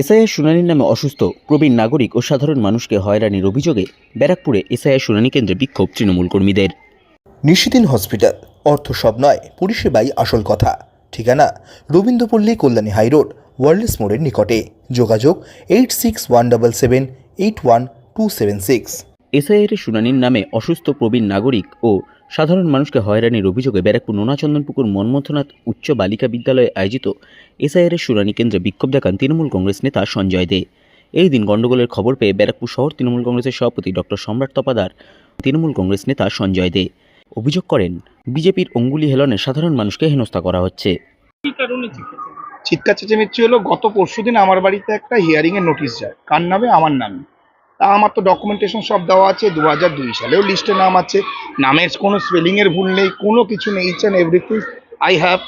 এসআইয়ের শুনানির নামে অসুস্থ প্রবীণ নাগরিক ও সাধারণ মানুষকে হয়রানির অভিযোগে ব্যারাকপুরে এসআইয়ের শুনানি কেন্দ্রে বিক্ষোভ তৃণমূল কর্মীদের। নিশিদিন হসপিটাল অর্থ সব নয় পরিষেবাই আসল কথা। ঠিকানা রবীন্দ্রপল্লী কল্যাণী হাইরোড ওয়ার্ল্ডস মোড়ের নিকটে। যোগাযোগ eight six one double seven eight one two seven six. এসআইয়ের শুনানির নামে অসুস্থ প্রবীণ নাগরিক ও সাধারণ মানুষকে হয়রানির অভিযোগে ব্যারাকপুর নোনাচন্দনপুকুর মনমথনাথ উচ্চ বালিকা বিদ্যালয়ে আয়োজিত এসআইয়ের শুনানি কেন্দ্রে বিক্ষোভ দেখান তৃণমূল কংগ্রেস নেতা সঞ্জয় দে। এই দিন গণ্ডগোলের খবর পেয়ে ব্যারাকপুর শহর তৃণমূল কংগ্রেসের সভাপতি ডক্টর সম্রাট তপাদার তৃণমূল কংগ্রেস নেতা সঞ্জয় দে। অভিযোগ করেন বিজেপির অঙ্গুলি হেলনে সাধারণ মানুষকে হেনস্থা করা হচ্ছে। চিৎকার চেঁচামেচি হলো গত পরশুদিন আমার বাড়িতে একটা হিয়ারিং এর নোটিশ যায়। কার নামে? আমার নামে। আমার তো ডকুমেন্টেশন সব দেওয়া আছে দু হাজার দুই সালেও লিস্টে নাম আছে। নামের কোনো স্পেলিং এর ভুল নেই, কোনো কিছু নেই each and everything I have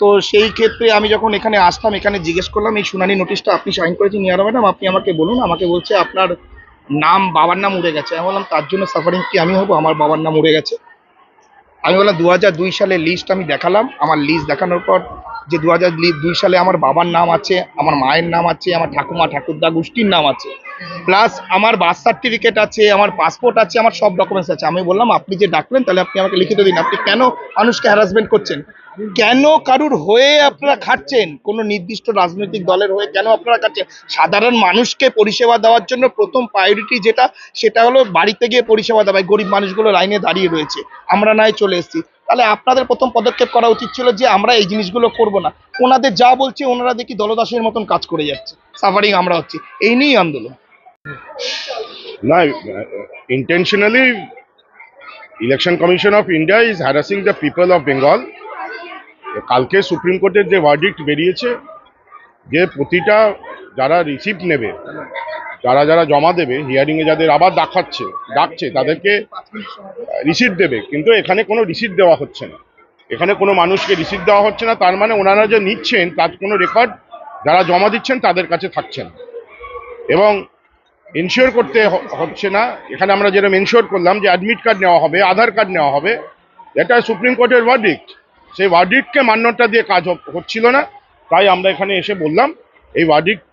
তো সেই ক্ষেত্রে আমি যখন এখানে আসতাম, এখানে জিজ্ঞেস করলাম, এই শুনানি নোটিশটা আপনি সাইন করেছেন নিয়ার ম্যাডাম? আপনি আমাকে বলুন, আমাকে বলছে আপনার নাম, বাবার নাম উড়ে গেছে। আমি বললাম, তার জন্য সাফারিং কি? আমি হব? আমার বাবার নাম উড়ে গেছে। আমি বললাম দু সালের লিস্ট আমি দেখালাম। আমার লিস্ট দেখানোর পর যে দু দুই সালে আমার বাবার নাম আছে, আমার মায়ের নাম আছে, আমার ঠাকুমা, ঠাকুরদা গোষ্ঠীর নাম আছে। প্লাস আমার বার্থ সার্টিফিকেট আছে, আমার পাসপোর্ট আছে, আমার সব ডকুমেন্টস আছে। আমি বললাম, আপনি যে ডাকলেন, তাহলে আপনি আমাকে লিখিত দিন। আপনি কেন মানুষকে হ্যারাসমেন্ট করছেন? কেন কারুর হয়ে আপনারা খাটছেন? কোনো নির্দিষ্ট রাজনৈতিক দলের হয়ে কেন আপনারা খাটছেন? সাধারণ মানুষকে পরিষেবা দেওয়ার জন্য প্রথম প্রায়োরিটি যেটা, সেটা হলো বাড়িতে গিয়ে পরিষেবা দেওয়া। গরিব মানুষগুলো লাইনে দাঁড়িয়ে রয়েছে। আমরা নাই চলে এসেছি। তাহলে আপনাদের প্রথম পদক্ষেপ করা উচিত ছিল যে আমরা এই জিনিসগুলো করব না। ওনাদের যা বলছে, ওনারা দেখি দলদাসের মতন কাজ করে যাচ্ছে। সাফারিং আমরা হচ্ছি। এই নিয়েই আন্দোলন। না intentionally election commission of India is harassing the people of Bengal কালকে সুপ্রিম কোর্টের যে ভার্ডিক্ট বেরিয়েছে, যে প্রতিটা যারা রিসিপ্ট নেবে যারা যারা জমা দেবে হিয়ারিংয়ে যাদের আবার দেখাচ্ছে, ডাকছে, তাদেরকে রিসিপ্ট দেবে। কিন্তু এখানে কোনো রিসিপ্ট দেওয়া হচ্ছে না। এখানে কোনো মানুষকে রিসিপ্ট দেওয়া হচ্ছে না, তার মানে ওনারা যে নিচ্ছেন, তার কোনো রেকর্ড যারা জমা দিচ্ছেন, তাদের কাছে থাকছে না এবং ইনশিওর করতে হচ্ছে না। এখানে আমরা যেরকম ইনশিওর করলাম যে অ্যাডমিট কার্ড নেওয়া হবে, আধার কার্ড নেওয়া হবে, এটা সুপ্রিম কোর্টের ভার্ডিক্ট সেই ভার্ডিক্টকে মান্যতা দিয়ে কাজ হচ্ছিল না। তাই আমরা এখানে এসে বললাম, এই ভার্ডিক্ট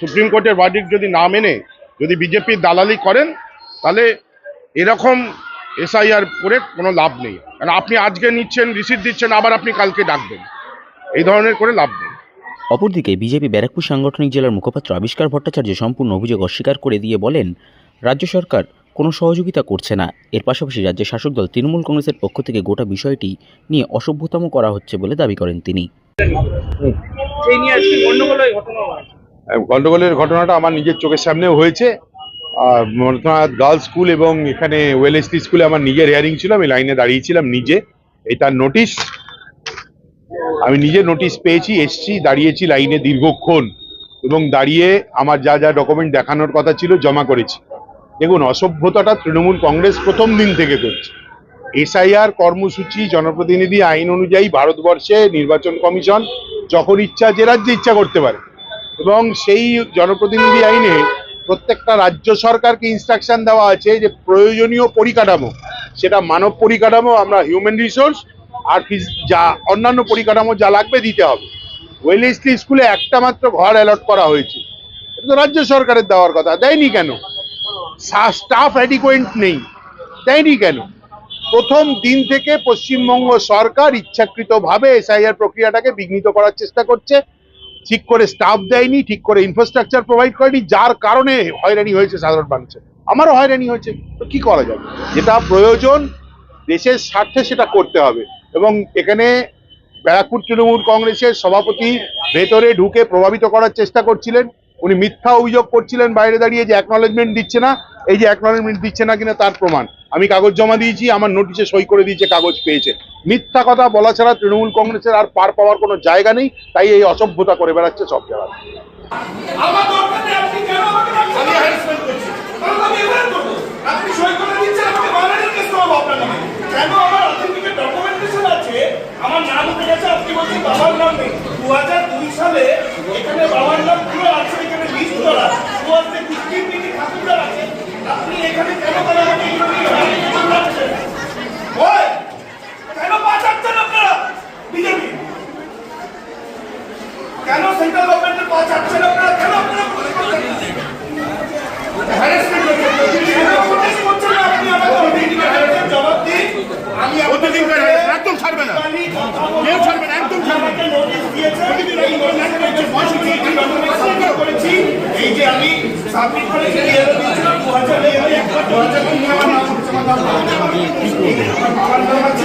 সুপ্রিম কোর্টের ভার্ডিক্ট যদি না মেনে যদি বিজেপির দালালি করেন তাহলে এরকম এসআইআর করে কোনো লাভ নেই। কারণ আপনি আজকে নিচ্ছেন রিসিপ্ট দিচ্ছেন আবার আপনি কালকে ডাকবেন। এই ধরনের করে লাভ নেই। অপরদিকে বিজেপি ব্যারাকপুর সাংগঠনিক জেলার মুখপাত্র আবিষ্কার ভট্টাচার্য সম্পূর্ণ অভিযোগ অস্বীকার করে দিয়ে বলেন রাজ্য সরকার কোনো সহযোগিতা করছে না। এর পাশাপাশি রাজ্যের শাসক দল তৃণমূল কংগ্রেসের পক্ষ থেকে গোটা বিষয়টি নিয়ে অসভ্যতম করা হচ্ছে বলে দাবি করেন তিনি। গন্ডগোলের ঘটনাটা আমার নিজের চোখের সামনেও হয়েছে। আহ, মনসানাথ গার্লস স্কুল এবং এখানে ওয়েলএসটি স্কুলে আমার নিজের হেয়ারিং ছিল আমি লাইনে দাঁড়িয়েছিলাম নিজে। এই তার নোটিশ আমি নিজে নোটিশ পেয়েছি এসছি দাঁড়িয়েছি লাইনে দীর্ঘক্ষণ এবং দাঁড়িয়ে আমার যা যা ডকুমেন্ট দেখানোর কথা ছিল জমা করেছি। দেখুন অসভ্যতাটা তৃণমূল কংগ্রেস প্রথম দিন থেকে করছে। এসআইআর কর্মসূচি জনপ্রতিনিধি আইন অনুযায়ী ভারতবর্ষে নির্বাচন কমিশন যখন ইচ্ছা যে রাজ্যে ইচ্ছা করতে পারে এবং সেই জনপ্রতিনিধি আইনে প্রত্যেকটা রাজ্য সরকারকে ইনস্ট্রাকশন দেওয়া আছে যে প্রয়োজনীয় পরিকাঠামো, সেটা মানব পরিকাঠামো, আমরা হিউম্যান রিসোর্স আর যা অন্যান্য পরিকাঠামো যা লাগবে দিতে হবে। ওয়েলেসলি স্কুলে একটা মাত্র ঘর অ্যালট করা হয়েছে। এটা তো রাজ্য সরকারের দেওয়ার কথা, দেয়নি কেন? স্টাফ অ্যাডিকুয়েন্ট নেই, দেয়নি কেন? প্রথম দিন থেকে পশ্চিমবঙ্গ সরকার ইচ্ছাকৃতভাবে এসআইআর প্রক্রিয়াটাকে বিঘ্নিত করার চেষ্টা করছে। ঠিক করে স্টাফ দেয়নি, ঠিক করে ইনফ্রাস্ট্রাকচার প্রোভাইড করেনি, যার কারণে হয়রানি হয়েছে সাধারণ মানুষের। আমারও হয়রানি হয়েছে, তো কি করা যাবে? যেটা প্রয়োজন, দেশের স্বার্থে সেটা করতে হবে। এবং এখানে ব্যারাকপুর তৃণমূল কংগ্রেসের সভাপতি ভেতরে ঢুকে প্রভাবিত করার চেষ্টা করছিলেন। উনি মিথ্যা অভিযোগ করছিলেন বাইরে দাঁড়িয়ে যে অ্যাকনলেজমেন্ট দিচ্ছে না। এই যে অ্যাকনলেজমেন্ট দিচ্ছে না কিনা তার প্রমাণ। আমি কাগজ জমা দিয়েছি, আমার নোটিশে সই করে দিয়েছে, কাগজ পেয়েছে। মিথ্যা কথা বলা ছাড়া তৃণমূল কংগ্রেসের আর পার পাওয়ার কোনো জায়গা নেই, তাই এই অসভ্যতা করে বেড়াচ্ছে সব জায়গায়। আপনি এখানে কেন করে আমাকে এগুলো নিয়ে রাজনীতি করছেন? ওই, কেন বাঁচাচ্ছেন আপনারা বিজেপি কেন সেন্ট্রাল গভর্নমেন্টের পা চাচ্ছেন আপনারা দিয়েছে এই ordinance যে বয়সে যে এই document submit করেছি, এই যে আমি submit করেছি, এই এলো দিয়েছিলাম 2000 এই আমি একবার 2000 নিয়ে আমার নাম উঠছে, আমার নাম বলতে পারব। আমার বাবার নাম আছে,